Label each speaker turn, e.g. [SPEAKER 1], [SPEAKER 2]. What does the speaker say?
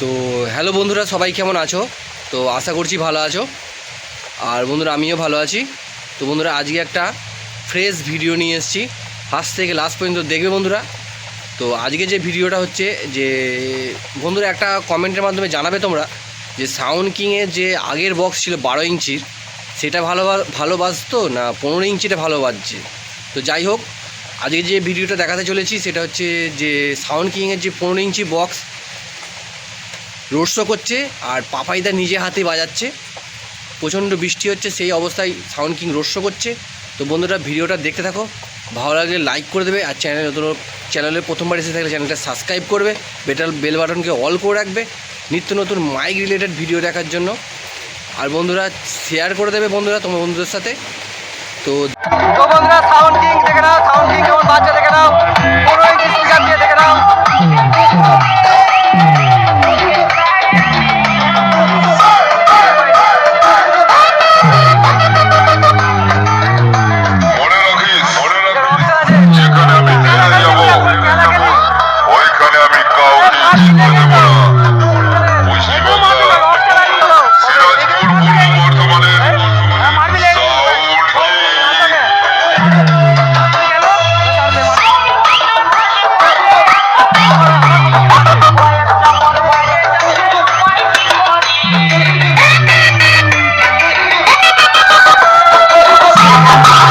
[SPEAKER 1] তো হ্যালো বন্ধুরা, সবাই কেমন আছো? তো আশা করছি ভালো আছো। আর বন্ধুরা, আমিও ভালো আছি। তো বন্ধুরা, আজকে একটা ফ্রেশ ভিডিও নিয়ে এসেছি। ফার্স্ট থেকে লাস্ট পর্যন্ত দেখবে বন্ধুরা। তো আজকে যে ভিডিওটা হচ্ছে যে, বন্ধুরা, একটা কমেন্টের মাধ্যমে জানাবে তোমরা যে সাউন্ড কিংয়ের যে আগের বক্স ছিল বারো ইঞ্চির, সেটা ভালো ভালো বাজতো না পনেরো ইঞ্চিটা ভালো বাজছে? তো যাই হোক, আজকে যে ভিডিওটা দেখাতে চলেছি, সেটা হচ্ছে যে সাউন্ড কিংয়ের যে পনেরো ইঞ্চি বক্স রোড শো করছে আর পাপাইদা নিজে হাতে বাজাচ্ছে। প্রচণ্ড বৃষ্টি হচ্ছে, সেই অবস্থায় সাউন্ড কিং রোড শো করছে। তো বন্ধুরা, ভিডিওটা দেখতে থাকো। ভালো লাগলে লাইক করে দেবে আর চ্যানেল নতুন চ্যানেলে প্রথমবার এসে থাকলে চ্যানেলটা সাবস্ক্রাইব করবে। বেটার বেল বাটনকে অল করে রাখবে। নিত্য নতুন মাইক রিলেটেড ভিডিও দেখার জন্য। আর বন্ধুরা শেয়ার করে দেবে বন্ধুরা তোমার বন্ধুদের সাথে। তো
[SPEAKER 2] বন্ধুরা, সাউন্ড কিং দেখে সাউন্ড কিং Ah!